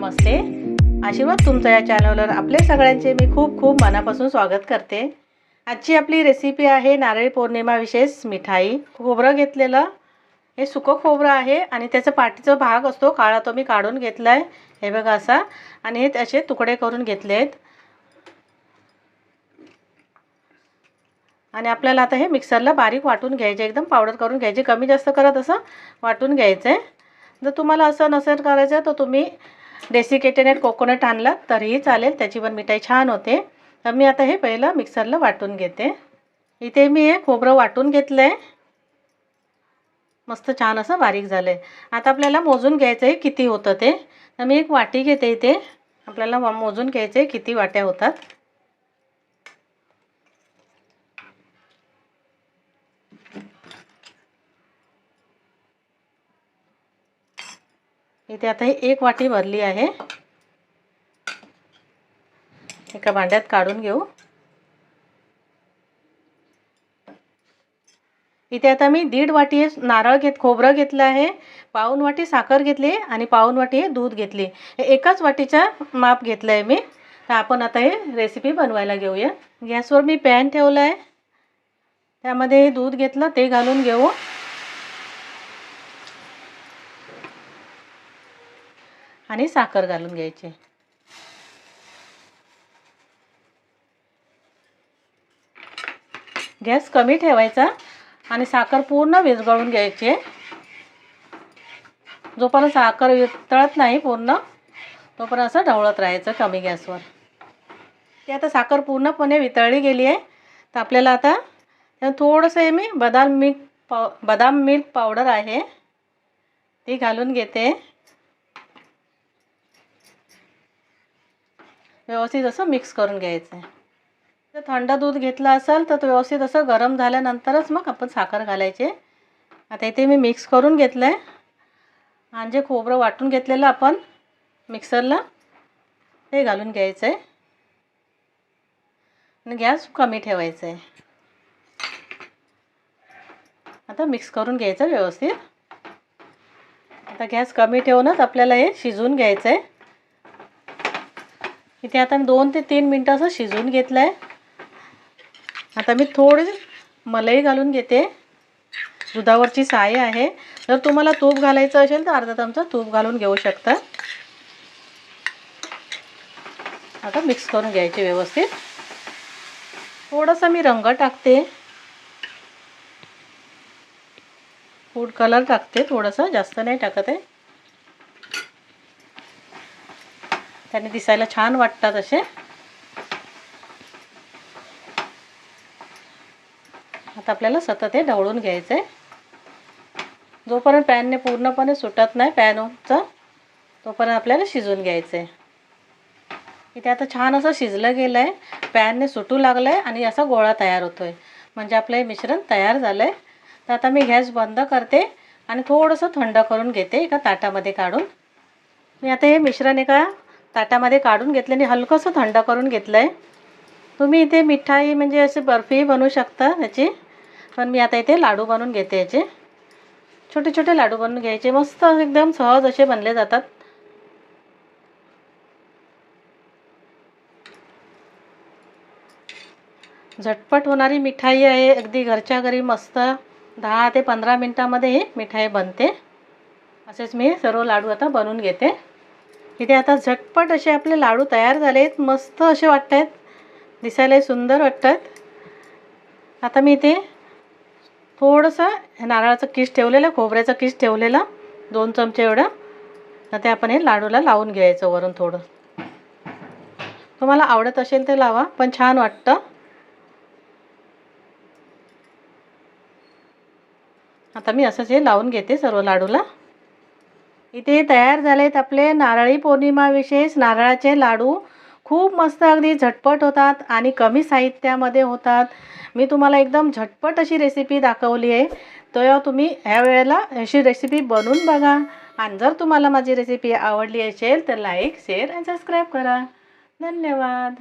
नमस्ते. आशीर्वाद तुमचा या चॅनलवर आपले सगळ्यांचे मी खूप खूप मनापासून स्वागत करते. आजची आपली रेसिपी आहे नारळी पौर्णिमा विशेष मिठाई. खोबरं घेतलेलं. हे सुकं खोबरं आहे आणि त्याचा पाठीचा भाग असतो काळा तो मी काढून घेतला आहे हे बघा असा. आणि हे त्याचे तुकडे करून घेतले आहेत आणि आपल्याला आता हे मिक्सरला बारीक वाटून घ्यायचे. एकदम पावडर करून घ्यायचे. कमी जास्त करत असं वाटून घ्यायचं. आहे जर तुम्हाला असं नसेल करायचं तर तुम्ही डेसिकेटेनेट कोकोनट आणलं तरीही चालेल. त्याची पण मिठाई छान होते. तर मी आता हे पहिलं मिक्सरला वाटून घेते. इथे मी हे खोबरं वाटून घेतलं आहे मस्त छान असं बारीक झालं आहे आता आपल्याला मोजून घ्यायचं आहे किती होतं ते. तर मी एक वाटी घेते इथे. आपल्याला मोजून घ्यायचं आहे किती वाट्या होतात. इथे आता ही एक वाटी भरली आहे. एका भांड्यात काढून घेऊ. इथे आता मी दीड वाटी नारळ घेत खोबरं घेतलं आहे पाऊन वाटी साखर घेतली आणि पाऊन वाटी दूध घेतली. एकाच वाटीचा माप घेतलं आहे मी. तर आपण आता हे रेसिपी बनवायला घेऊया. गॅसवर मी पॅन ठेवलं आहे त्यामध्ये दूध घेतलं ते घालून घेऊ. आणि साखर घालून घ्यायची. गॅस कमी ठेवायचा आणि साखर पूर्ण विरघळून घ्यायची. जोपर्यंत साखर वितळत नाही पूर्ण तोपर्यंत असं ढवळत राहायचं कमी गॅसवर. ते आता साखर पूर्णपणे वितळली गेली आहे. तर आपल्याला आता थोडंसं हे मी बदाम मिल्क पाव बदाम मिल्क पावडर आहे. ती घालून घेते. व्यवस्थित असं मिक्स करून घ्यायचं आहे. जर थंड दूध घेतलं असेल तर तो व्यवस्थित असं गरम झाल्यानंतरच मग आपण साखर घालायचे आता इथे मी मिक्स करून घेतलं आहे आणि जे खोबरं वाटून घेतलेलं आपण मिक्सरला ते घालून घ्यायचं आहे. आणि गॅस कमी ठेवायचा आहे. आता मिक्स करून घ्यायचं व्यवस्थित. आता गॅस कमी ठेवूनच आपल्याला हे शिजवून घ्यायचं आहे. इथे आता मी दोन ते तीन मिनटं असं शिजवून घेतलं आहे आता मी थोडी मलई घालून घेते. दुधावरची साय आहे. जर तुम्हाला तूप घालायचं असेल तर अर्धा चमचा तूप घालून घेऊ शकता. आता मिक्स करून घ्यायचे व्यवस्थित. थोडासा मी रंग टाकते. फूड कलर टाकते थोडंसं जास्त नाही टाकत आहे. त्याने दिसायला छान वाटतात असे. आता आपल्याला सतत हे ढवळून घ्यायचं आहे जोपर्यंत पॅनने पूर्णपणे सुटत नाही पॅनचं तोपर्यंत आपल्याला शिजून घ्यायचं आहे इथे आता छान असं शिजलं गेलं आहे पॅनने सुटू लागलं आहे आणि असा गोळा तयार होतो आहे म्हणजे आपलं हे मिश्रण तयार झालं आहे तर आता मी गॅस बंद करते आणि थोडंसं थंड करून घेते एका ताटामध्ये काढून. मी आता हे मिश्रण एका ताटामध्ये काढून घेतलं आणि हलकंसं थंड करून घेतलं आहे तुम्ही इथे मिठाई म्हणजे असे बर्फी बनवू शकता त्याची पण मी आता इथे लाडू बनवून घेते याचे. छोटे छोटे लाडू बनवून घ्यायचे. मस्त एकदम सहज असे बनले जातात. झटपट होणारी मिठाई आहे. अगदी घरच्या घरी मस्त दहा ते पंधरा मिनटामध्ये ही मिठाई बनते. असेच मी सर्व लाडू आता बनवून घेते. इथे आता झटपट असे आपले लाडू तयार झाले आहेत मस्त असे वाटत आहेत दिसायला सुंदर वाटतात. आता मी इथे थोडंसं नारळाचं किस ठेवलेलं खोबऱ्याचं किस ठेवलेलं दोन चमचे एवढं. तर ते आपण हे लाडूला लावून घ्यायचं वरून थोडं. तुम्हाला आवडत असेल ते लावा पण छान वाटतं. आता मी असंच हे लावून घेते सर्व लाडूला. इथे तयार झालेत आपले नारळी पौर्णिमा विशेष नारळाचे लाडू. खूप मस्त अगदी झटपट होतात आणि कमी साहित्यामध्ये होतात. मी तुम्हाला एकदम झटपट अशी रेसिपी दाखवली आहे. तर तुम्ही ह्या वेळेला अशी रेसिपी बनवून बघा. आणि जर तुम्हाला माझी रेसिपी आवडली असेल तर लाईक शेअर आणि सबस्क्राईब करा. धन्यवाद.